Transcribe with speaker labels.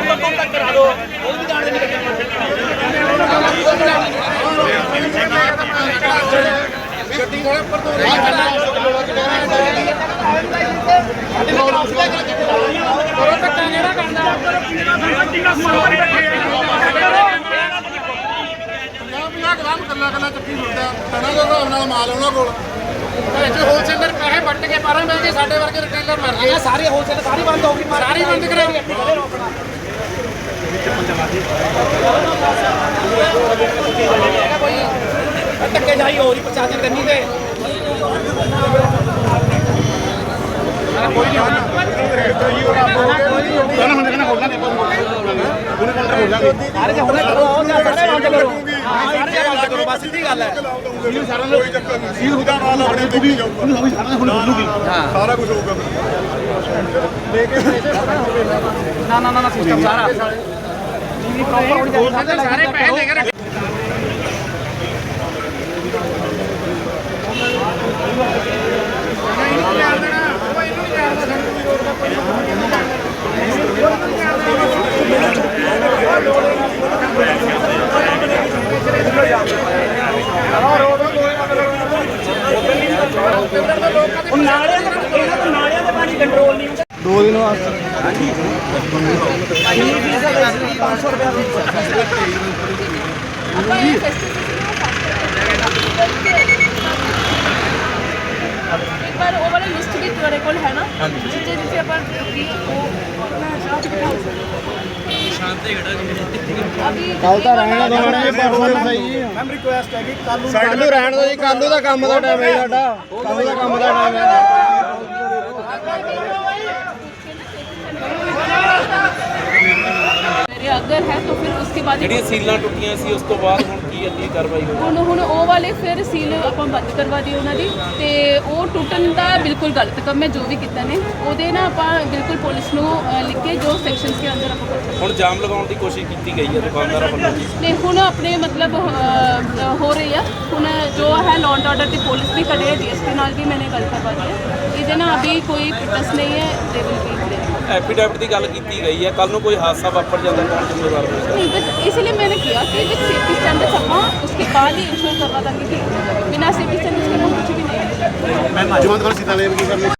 Speaker 1: Number ਤੋਂ ਤੱਕ ਕਰਾ ਦਿਓ ਉਹ ਵੀ ਜਾਣਦੇ ਨਹੀਂ ਕੱਟਣ
Speaker 2: ਪੰਜਾਹ ਗ੍ਰਾਮ ਕੱਲਾ ਕੱਲਾ ਚੱਕੀ ਹੁੰਦਾ ਟਨਾਂ ਦੇ ਹਿਸਾਬ ਨਾਲ ਮਾਲ ਉਹਨਾਂ ਕੋਲ ਵਿੱਚ ਹੋਲਸੇਲਰ ਪੈਸੇ ਵੱਟ ਕੇ ਪਾਰਾਂ ਮਿਲ ਗਏ ਸਾਡੇ ਵਰਗੇ ਰਿਟੇਲਰ ਮਰ ਗਏ
Speaker 1: ਸਾਰੇ ਹੋਲਸੇਲ ਸਾਰੀ ਬੰਦ ਹੋ ਗਈ
Speaker 2: ਸਾਰੀ ਬੰਦ ਕਰਾ
Speaker 1: ਧੱਕੇ ਜਾਈ ਹੋ ਰਹੀ ਪ੍ਰਸ਼ਾਸਨ ਕਰਨੀ ਤੇ
Speaker 2: ਉਹਨੇ ਕੋਲ
Speaker 1: ਸਾਰੇ ਜੇ ਹੁਣੇ ਕਰੋ ਆਓ ਜਾਂ ਸਾਰੇ ਬੰਦ ਕਰੋ ਹਾਂ ਸਾਰੇ ਬੰਦ ਕਰੋ ਬਸ ਸਿੱਧੀ ਗੱਲ ਹੈ
Speaker 2: ਸੀਲ ਸਾਰਾ। ਕੋਈ ਚੱਕਰ ਨਹੀਂ ਸੀਲ ਹੁੰਦਾ ਨਾਲ ਆਪਣੇ ਤੇ ਵੀ ਜਾਊਗਾ ਸਾਰਾ ਹੁਣ ਖੁੱਲੂਗੀ ਸਾਰਾ ਕੁਝ ਹੋਊਗਾ
Speaker 1: ਨਾ। ਨਾ ਨਾ ਨਾ ਸਿਸਟਮ ਸਾਰਾ ਜਿੰਨੀ ਪ੍ਰੋਪਰ ਹੋਣੀ ਚਾਹੀਦੀ ਸਾਰੇ ਪੈਸੇ ਲੈ ਕੇ ਨਾਲਿਆਂ ਦੇ ਇਹਨਾਂ ਤੋਂ ਨਾਲਿਆਂ ਦੇ ਪਾਣੀ ਕੰਟਰੋਲ ਨਹੀਂ ਹੁੰਦਾ।
Speaker 2: ਦੋ ਦਿਨ ਵਾਸਤੇ
Speaker 3: ਆਪਾਂ ਇਹ ਇੱਕ ਵਾਰ ਉਹ ਵਾਲਾ ਲਿਸਟ ਵੀ ਤੁਹਾਡੇ ਕੋਲ ਹੈ ਨਾ? ਜਿੱਥੇ ਜਿੱਥੇ ਆਪਾਂ ਵੀ ਉਹ ਕੱਲ ਤਾਂ ਰਹਿਣਾ ਦੋਣਾ ਜੀ ਪਰਸੋਂ ਸਹੀ
Speaker 2: ਮੈਮ ਰਿਕੁਐਸਟ ਹੈ ਕਿ ਕੱਲ ਨੂੰ
Speaker 4: ਕੱਲ ਨੂੰ ਰਹਿਣ ਦੋ ਜੀ ਕੱਲ ਨੂੰ ਦਾ ਕੰਮ ਦਾ ਟਾਈਮ ਹੈ ਸਾਡਾ। ਕੱਲ ਦਾ ਕੰਮ ਦਾ ਟਾਈਮ ਹੈ
Speaker 3: ਅਗਰ ਹੈ ਤਾਂ ਫਿਰ ਉਸਕੇ ਬਾਅਦ
Speaker 5: ਜਿਹੜੀਆਂ ਸੀਲਾਂ ਟੁੱਟੀਆਂ ਸੀ ਉਸ ਤੋਂ ਬਾਅਦ ਕੀ ਅੱਗੇ ਕਾਰਵਾਈ ਹੋਈ।
Speaker 3: ਹੁਣ ਹੁਣ ਉਹ ਵਾਲੇ ਫਿਰ ਸੀਲ ਆਪਾਂ ਬੰਦ ਕਰਵਾ ਦੀ ਉਹਨਾਂ ਦੀ ਤੇ ਉਹ ਟੁੱਟਣ ਦਾ ਬਿਲਕੁਲ ਗਲਤ ਕੰਮ ਹੈ ਜੋ ਵੀ ਕੀਤਾ ਨੇ। ਉਹਦੇ ਨਾ ਆਪਾਂ ਬਿਲਕੁਲ ਪੁਲਿਸ ਨੂੰ ਅ, ਲਿਖ ਕੇ ਜੋ ਸੈਕਸ਼ਨਸ ਦੇ ਅੰਦਰ ਆਪਾਂ ਕਰ ਸਕਦੇ
Speaker 5: ਹੁਣ ਜਾਮ ਲਗਾਉਣ ਦੀ ਕੋਸ਼ਿਸ਼ ਕੀਤੀ ਗਈ ਹੈ ਦੁਕਾਨਦਾਰਾਂ ਵੱਲੋਂ ਹਾਂ।
Speaker 3: ਨੇ ਹੁਣ ਆਪਣੇ ਮਤਲਬ ਅ, ਹੋ ਰਹੀ ਆ। ਹੁਣ ਜੋ ਹੈ ਲੌਂਡ ਆਰਡਰ ਤੇ ਪੁਲਿਸ ਵੀ ਕਰੇ ਡੀਐਸਪੀ ਨਾਲ ਵੀ ਮੈਨੇ ਗੱਲ ਕਰਵਾ ਦੀ ਹੈ ਇਹਦੇ ਨਾਲ ਅਭੀ ਕੋਈ ਫਿਟਨੈਸ ਨਹੀਂ ਹੈ ਦੇ ਵਿਲ ਬੀ
Speaker 5: ਐਫੀਡੈਵਿਟ ਦੀ ਗੱਲ ਕੀਤੀ ਗਈ ਹੈ। ਕੱਲ ਨੂੰ ਕੋਈ ਹਾਦਸਾ ਵਾਪਰ ਜਾਂਦਾ ਕੌਣ ਜ਼ਿੰਮੇਵਾਰ ਹੋਵੇਗਾ
Speaker 3: ਨਹੀਂ ਬਸ ਇਸ ਲਈ ਮੈਨੇ ਕਿਹਾ ਕਿ ਵਿਦ ਸੇਫਟੀ ਸਟੈਂਡਰਡ ਸਭ हाँ उसके बाद ही इंश्योर करवा था क्योंकि बिना सेफ्टी सर्विस के हम कुछ भी नहीं
Speaker 2: मैम जमात सीतालय